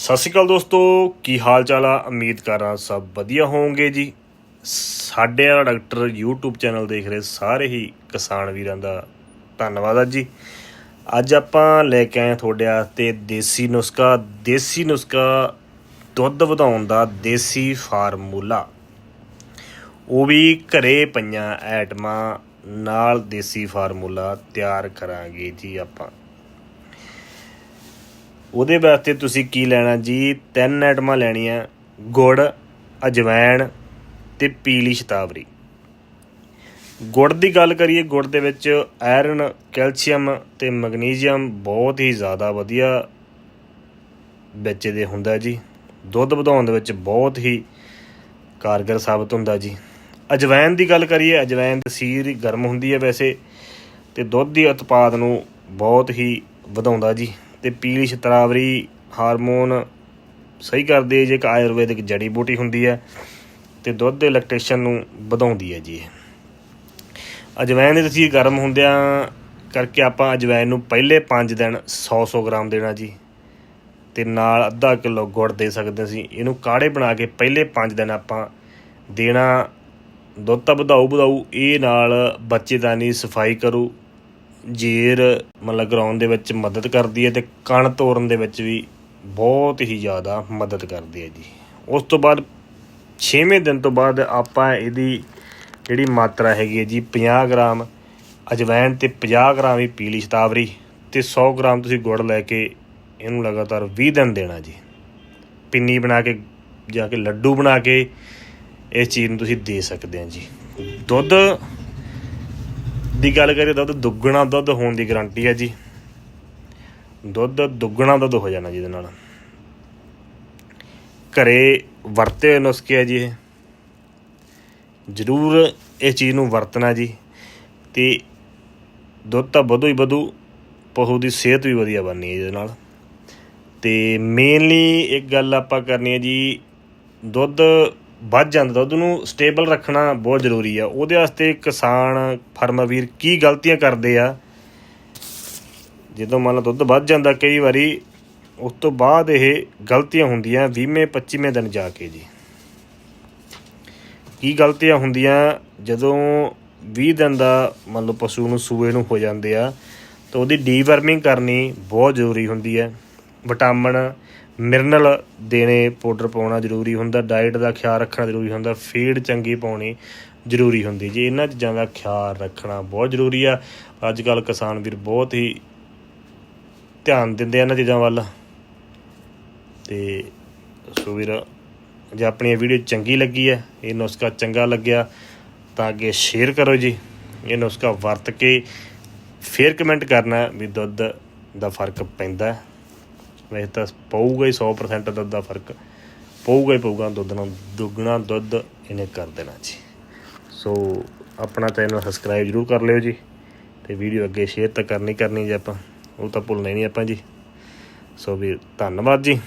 ਸਤਿ ਸ਼੍ਰੀ ਅਕਾਲ ਦੋਸਤੋ, ਕੀ ਹਾਲ ਚਾਲ ਆ? ਉਮੀਦ ਕਰਾਂ ਸਭ ਵਧੀਆ ਹੋਵੋਗੇ ਜੀ। ਸਾਡੇ ਵਾਲਾ ਡਾਕਟਰ YouTube ਚੈਨਲ ਦੇਖ ਰਹੇ ਸਾਰੇ ਹੀ ਕਿਸਾਨ ਵੀਰਾਂ ਦਾ ਧੰਨਵਾਦ ਆ ਜੀ। ਅੱਜ ਆਪਾਂ ਲੈ ਕੇ ਆਏ ਤੁਹਾਡੇ ਵਾਸਤੇ ਦੇਸੀ ਨੁਸਖਾ। ਦੇਸੀ ਨੁਸਖਾ ਦੁੱਧ ਵਧਾਉਣ ਦਾ ਦੇਸੀ ਫਾਰਮੂਲਾ। ਉਹ ਵੀ ਘਰੇ ਪਈਆਂ ਐਟਮਾਂ ਨਾਲ ਦੇਸੀ ਫਾਰਮੂਲਾ ਤਿਆਰ ਕਰਾਂਗੇ ਜੀ ਆਪਾਂ। ਉਹਦੇ ਵਾਸਤੇ ਤੁਸੀਂ ਕੀ ਲੈਣਾ ਜੀ? ਤਿੰਨ ਆਈਟਮਾਂ ਲੈਣੀਆਂ, ਗੁੜ ਅਜਵਾਇਣ ਤੇ ਪੀਲੀ ਸ਼ਤਾਵਰੀ। ਗੁੜ ਦੀ ਗੱਲ ਕਰੀਏ, ਗੁੜ ਦੇ ਵਿੱਚ ਆਇਰਨ, ਕੈਲਸ਼ੀਅਮ ਤੇ ਮੈਗਨੀਸ਼ੀਅਮ ਬਹੁਤ ਹੀ ਜ਼ਿਆਦਾ ਵਧੀਆ ਵਿੱਚ ਦੇ ਹੁੰਦਾ ਜੀ। ਦੁੱਧ ਵਧਾਉਣ ਦੇ ਵਿੱਚ ਬਹੁਤ ਹੀ ਕਾਰਗਰ ਸਾਬਤ ਹੁੰਦਾ ਜੀ। ਅਜਵਾਇਨ ਦੀ ਗੱਲ ਕਰੀਏ ਅਜਵਾਇਣ ਸੀਰ ਗਰਮ ਹੁੰਦੀ ਹੈ ਵੈਸੇ ਤੇ ਦੁੱਧ ਦੀ ਉਤਪਾਦ ਨੂੰ ਬਹੁਤ ਹੀ ਵਧਾਉਂਦਾ ਜੀ। ਤੇ ਪੀਲੀ ਸ਼ਤਰਾਵਰੀ ਹਾਰਮੋਨ ਸਹੀ ਕਰਦੀ ਹੈ ਜੇ ਇੱਕ ਆਯੁਰਵੈਦਿਕ ਜੜੀ ਬੂਟੀ ਹੁੰਦੀ ਹੈ ਤੇ ਦੁੱਧ ਦੇ ਲੈਕਟੇਸ਼ਨ ਨੂੰ ਵਧਾਉਂਦੀ ਹੈ ਜੀ ਇਹ। ਅਜਵਾਇਣ ਤੁਸੀਂ ਗਰਮ ਹੁੰਦਿਆਂ ਕਰਕੇ ਆਪਾਂ ਅਜਵਾਇਨ ਨੂੰ ਪਹਿਲੇ 5 ਦਿਨ 100-100 ਗ੍ਰਾਮ ਦੇਣਾ ਜੀ। ਤੇ ਨਾਲ ਅੱਧਾ ਕਿਲੋ ਗੁੜ ਦੇ ਸਕਦੇ ਸੀ। ਇਹਨੂੰ ਕਾੜੇ ਬਣਾ ਕੇ ਪਹਿਲੇ 5 ਦਿਨ ਆਪਾਂ ਦੇਣਾ। ਦੁੱਧ ਤਾਂ ਵਧਾਊ ਵਧਾਊ ਇਹ ਨਾਲ ਬੱਚੇਦਾਨੀ ਸਫ਼ਾਈ ਕਰੂ। ਜੇਰ, ਮਤਲਬ ਗਰਾਉਣ ਦੇ ਵਿੱਚ ਮਦਦ ਕਰਦੀ ਹੈ ਤੇ ਕਣ ਤੋੜਨ ਦੇ ਵਿੱਚ ਵੀ ਬਹੁਤ ਹੀ ਜ਼ਿਆਦਾ ਮਦਦ ਕਰਦੀ ਹੈ ਜੀ। ਉਸ ਤੋਂ ਬਾਅਦ 6ਵੇਂ ਦਿਨ ਤੋਂ ਬਾਅਦ ਆਪਾਂ ਇਹਦੀ ਜਿਹੜੀ ਮਾਤਰਾ ਹੈਗੀ ਹੈ ਜੀ 50 ਗ੍ਰਾਮ ਅਜਵਾਇਣ ਤੇ 50 ਗ੍ਰਾਮ ਹੀ ਪੀਲੀ ਸ਼ਤਾਵਰੀ ਤੇ 100 ਗ੍ਰਾਮ ਤੁਸੀਂ ਗੁੜ ਲੈ ਕੇ ਇਹਨੂੰ ਲਗਾਤਾਰ 20 ਦਿਨ ਦੇਣਾ ਜੀ। ਪਿੰਨੀ ਬਣਾ ਕੇ, ਜਾ ਕੇ ਲੱਡੂ ਬਣਾ ਕੇ ਇਸ ਚੀਜ਼ ਨੂੰ ਤੁਸੀਂ ਦੇ ਸਕਦੇ ਆ ਜੀ। ਦੁੱਧ ਦੀ ਗੱਲ ਕਰੀਏ, ਦੁੱਧ ਦੁੱਗਣਾ ਦੁੱਧ ਹੋਣ ਦੀ ਗਾਰੰਟੀ ਹੈ ਜੀ। ਦੁੱਧ ਦੁੱਗਣਾ ਦੁੱਧ ਹੋ ਜਾਣਾ ਜਿਹਦੇ ਨਾਲ। ਘਰੇ ਵਰਤੇ ਹੋਏ ਨੁਸਖੇ ਆ ਜੀ ਇਹ। ਜ਼ਰੂਰ ਇਹ ਚੀਜ਼ ਨੂੰ ਵਰਤਣਾ ਜੀ। ਤੇ ਦੁੱਧ ਤਾਂ ਵਧੂ ਹੀ ਵਧੂ, ਪਸ਼ੂ ਦੀ ਸਿਹਤ ਵੀ ਵਧੀਆ ਬਣਨੀ ਹੈ ਇਹਦੇ ਨਾਲ। ਤੇ ਮੇਨਲੀ ਇੱਕ ਗੱਲ ਆਪਾਂ ਕਰਨੀ ਹੈ ਜੀ, ਦੁੱਧ ਵੱਧ ਜਾਂਦਾ ਦੁੱਧ ਨੂੰ ਸਟੇਬਲ ਰੱਖਣਾ ਬਹੁਤ ਜ਼ਰੂਰੀ ਆ। ਉਹਦੇ ਵਾਸਤੇ ਕਿਸਾਨ ਫਾਰਮਰ ਵੀਰ ਕੀ ਗਲਤੀਆਂ ਕਰਦੇ ਆ? ਜਦੋਂ ਮੰਨ ਲਓ ਦੁੱਧ ਵੱਧ ਜਾਂਦਾ ਕਈ ਵਾਰੀ, ਉਸ ਤੋਂ ਬਾਅਦ ਇਹ ਗਲਤੀਆਂ ਹੁੰਦੀਆਂ 20ਵੇਂ 25ਵੇਂ ਦਿਨ ਜਾ ਕੇ ਜੀ। ਕੀ ਗਲਤੀਆਂ ਹੁੰਦੀਆਂ? ਜਦੋਂ 20 ਦਿਨ ਦਾ ਮੰਨ ਲਓ ਪਸ਼ੂ ਨੂੰ ਸੂਏ ਨੂੰ ਹੋ ਜਾਂਦੇ ਆ, ਤਾਂ ਉਹਦੀ ਡੀਵਰਮਿੰਗ ਕਰਨੀ ਬਹੁਤ ਜ਼ਰੂਰੀ ਹੁੰਦੀ ਹੈ। ਵਿਟਾਮਿਨ, ਮਿਨਰਲ ਦੇਣੇ ਪਾਊਡਰ ਪਾਉਣਾ ਜ਼ਰੂਰੀ ਹੁੰਦਾ ਡਾਈਟ ਦਾ ਖਿਆਲ ਰੱਖਣਾ ਜ਼ਰੂਰੀ ਹੁੰਦਾ ਫੀਡ ਚੰਗੀ ਪਾਉਣੀ ਜ਼ਰੂਰੀ ਹੁੰਦੀ। ਜੀ ਇਹਨਾਂ ਚੀਜ਼ਾਂ ਦਾ ਖਿਆਲ ਰੱਖਣਾ ਬਹੁਤ ਜ਼ਰੂਰੀ ਆ ਅੱਜ ਕੱਲ ਕਿਸਾਨ ਵੀਰ ਬਹੁਤ ਹੀ ਧਿਆਨ ਦਿੰਦੇ ਆ ਇਹਨਾਂ ਚੀਜ਼ਾਂ ਵੱਲ। ਤੇ ਸੋ ਵੀਰ, ਜੇ ਆਪਣੀ ਇਹ ਵੀਡੀਓ ਚੰਗੀ ਲੱਗੀ ਹੈ ਇਹ ਨੁਸਖਾ ਚੰਗਾ ਲੱਗਿਆ, ਤਾਂ ਅੱਗੇ ਸ਼ੇਅਰ ਕਰੋ ਜੀ। ਇਹ ਨੁਸਖਾ ਵਰਤ ਕੇ ਫੇਰ ਕਮੈਂਟ ਕਰਨਾ ਵੀ ਦੁੱਧ ਦਾ ਫ਼ਰਕ ਪੈਂਦਾ। ਵੈਸੇ ਤਾਂ ਪਊਗਾ ਹੀ 100% ਦੁੱਧ ਦਾ ਫ਼ਰਕ। ਪਊਗਾ ਹੀ ਪਊਗਾ, ਦੁੱਧ ਨਾਲ ਦੁੱਗਣਾ ਦੁੱਧ ਇਹਨੇ ਕਰ ਦੇਣਾ ਜੀ। ਸੋ ਆਪਣਾ ਚੈਨਲ ਸਬਸਕ੍ਰਾਈਬ ਜਰੂਰ ਕਰ ਲਿਓ ਜੀ ਤੇ ਵੀਡੀਓ ਅੱਗੇ ਸ਼ੇਅਰ ਤਾਂ ਕਰਨੀ ਕਰਨੀ ਜੀ ਆਪਾਂ, ਉਹ ਤਾਂ ਭੁੱਲਣਾ ਹੀ ਨਹੀਂ ਆਪਾਂ ਜੀ। ਸੋ ਵੀ ਧੰਨਵਾਦ ਜੀ।